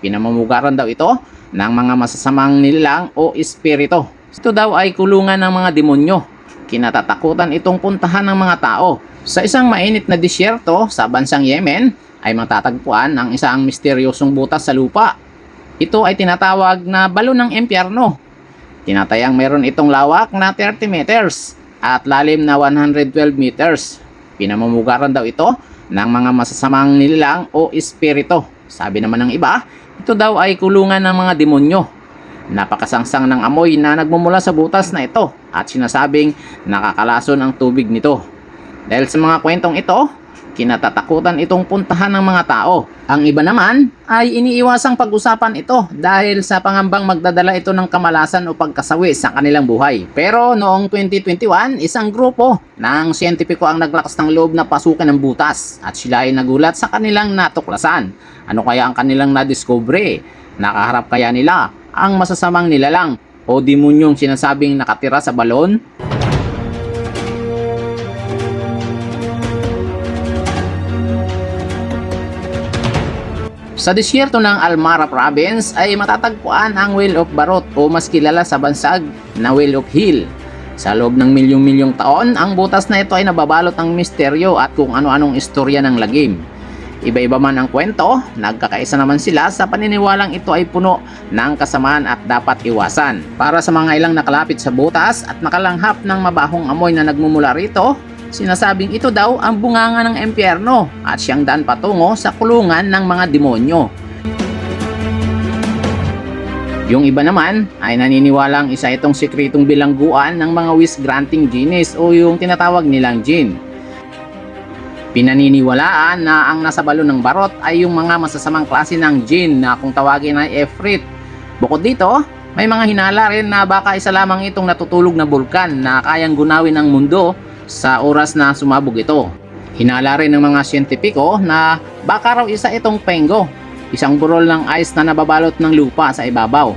Pinamumugaran daw ito ng mga masasamang nilalang o espiritu. Ito daw ay kulungan ng mga demonyo. Kinatatakutan itong puntahan ng mga tao. Sa isang mainit na disyerto sa bansang Yemen ay matatagpuan ang isang misteryosong butas sa lupa. Ito ay tinatawag na balon ng impyerno. Tinatayang meron itong lawak na 30 meters at lalim na 112 meters. Pinamumugaran daw ito ng mga masasamang nilalang o espiritu. Sabi naman ng iba, ito daw ay kulungan ng mga demonyo. Napakasangsang ng amoy na nagmumula sa butas na ito at sinasabing nakakalason ang tubig nito. Dahil sa mga kwentong ito, kinatatakutan itong puntahan ng mga tao. Ang iba naman ay iniiwasang pag-usapan ito dahil sa pangambang magdadala ito ng kamalasan o pagkasawi sa kanilang buhay. Pero noong 2021, isang grupo ng siyentipiko ang naglakas ng loob na pasukin ng butas at sila ay nagulat sa kanilang natuklasan. Ano kaya ang kanilang nadiscovery? Nakaharap kaya nila ang masasamang nilalang o demonyong sinasabing nakatira sa balon? Sa disyerto ng Almara Province ay matatagpuan ang Whale of Barot o mas kilala sa bansag na Whale of Hill. Sa loob ng milyong-milyong taon, ang butas na ito ay nababalot ng misteryo at kung ano-anong istorya ng lagim. Iba-iba man ang kwento, nagkakaisa naman sila sa paniniwalang ito ay puno ng kasamaan at dapat iwasan. Para sa mga ilang nakalapit sa butas at nakalanghap ng mabahong amoy na nagmumula rito, sinasabing ito daw ang bunganga ng empyerno at siyang daan patungo sa kulungan ng mga demonyo. Yung iba naman ay naniniwalang isa itong sikretong bilangguan ng mga wish granting genies o yung tinatawag nilang jinn. Pinaniniwalaan na ang nasa balon ng barot ay yung mga masasamang klase ng jinn na kung tawagin ay Efrit. Bukod dito, may mga hinala rin na baka isa lamang itong natutulog na bulkan na kayang gunawin ang mundo sa oras na sumabog ito. Hinala rin ng mga siyentipiko na baka raw isa itong pengo, isang burol ng ice na nababalot ng lupa sa ibabaw.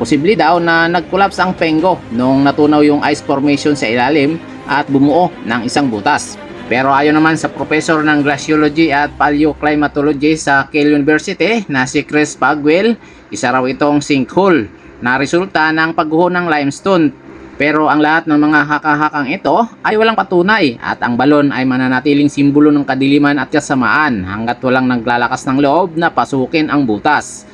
Posible daw na nag-collapse ang pengo nung natunaw yung ice formation sa ilalim at bumuo ng isang butas. Pero ayon naman sa professor ng glaciology at paleoclimatology sa Keele University na si Chris Bagwell, isa raw itong sinkhole na resulta ng pagguho ng limestone. Pero ang lahat ng mga haka-hakang ito ay walang patunay at ang balon ay mananatiling simbolo ng kadiliman at kasamaan hanggat walang naglalakas ng loob na pasukin ang butas.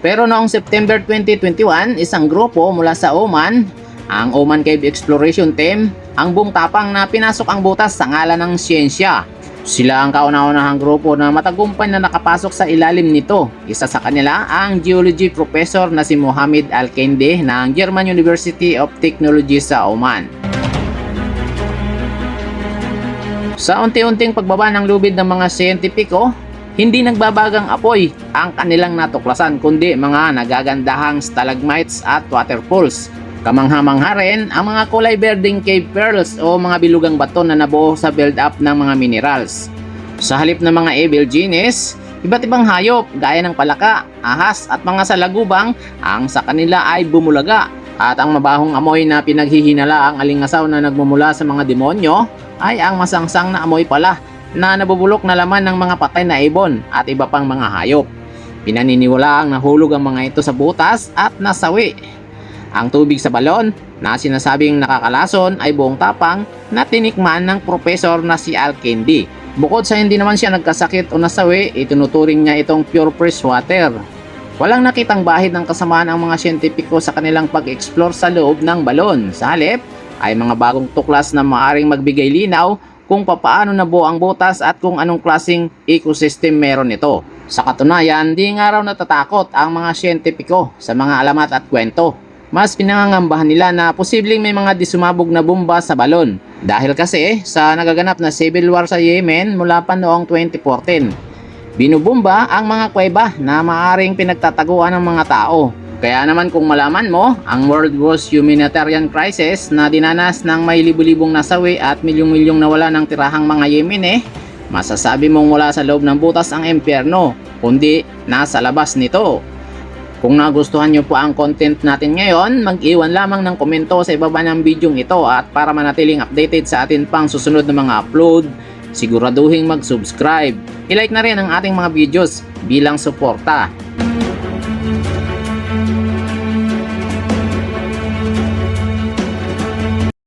Pero noong September 2021, isang grupo mula sa Oman, ang Oman Cave Exploration Team, ang buong tapang na pinasok ang butas sa ngalan ng siyensya. Sila ang kauna-unahang grupo na matagumpay na nakapasok sa ilalim nito. Isa sa kanila ang geology professor na si Mohamed Al-Kendi ng German University of Technology sa Oman. Sa unti-unting pagbaba ng lubid ng mga siyentipiko, hindi nagbabagang apoy ang kanilang natuklasan kundi mga nagagandahang stalagmites at waterfalls. Kamangha-mangha rin ang mga kulay berdeng cave pearls o mga bilugang bato na nabuo sa build-up ng mga minerals. Sa halip ng mga evil genies, iba't ibang hayop gaya ng palaka, ahas at mga salagubang ang sa kanila ay bumulaga at ang mabahong amoy na pinaghihinala ang alingasaw na nagmumula sa mga demonyo ay ang masangsang na amoy pala na nabubulok na laman ng mga patay na ibon at iba pang mga hayop. Pinaniniwala ang nahulog ang mga ito sa butas at nasawi. Ang tubig sa balon na sinasabing nakakalason ay buong tapang na tinikman ng profesor na si Al Kendi. Bukod sa hindi naman siya nagkasakit o nasawi, itinuturing niya itong pure fresh water. Walang nakitang bahid ng kasamaan ang mga siyentipiko sa kanilang pag-explore sa loob ng balon. Sa halip, ay mga bagong tuklas na maaring magbigay linaw kung papaano nabuo ang butas at kung anong klaseng ecosystem meron ito. Sa katunayan, di nga raw natatakot ang mga siyentipiko sa mga alamat at kwento. Mas pinangangambahan nila na posibleng may mga disumabog na bomba sa balon. Dahil kasi sa nagaganap na civil war sa Yemen mula pa noong 2014. Binubomba ang mga kuweba na maaring pinagtataguan ng mga tao. Kaya naman kung malaman mo, ang World Wars Humanitarian Crisis na dinanas ng may libu-libong nasawi at milyong-milyong nawala ng tirahang mga Yemen eh, masasabi mong wala sa loob ng butas ang impyerno, kundi nasa labas nito. Kung nagustuhan nyo po ang content natin ngayon, mag-iwan lamang ng komento sa ibaba ng video ito at para manatiling updated sa atin pang susunod na mga upload, siguraduhin mag-subscribe. I-like na rin ang ating mga videos bilang suporta.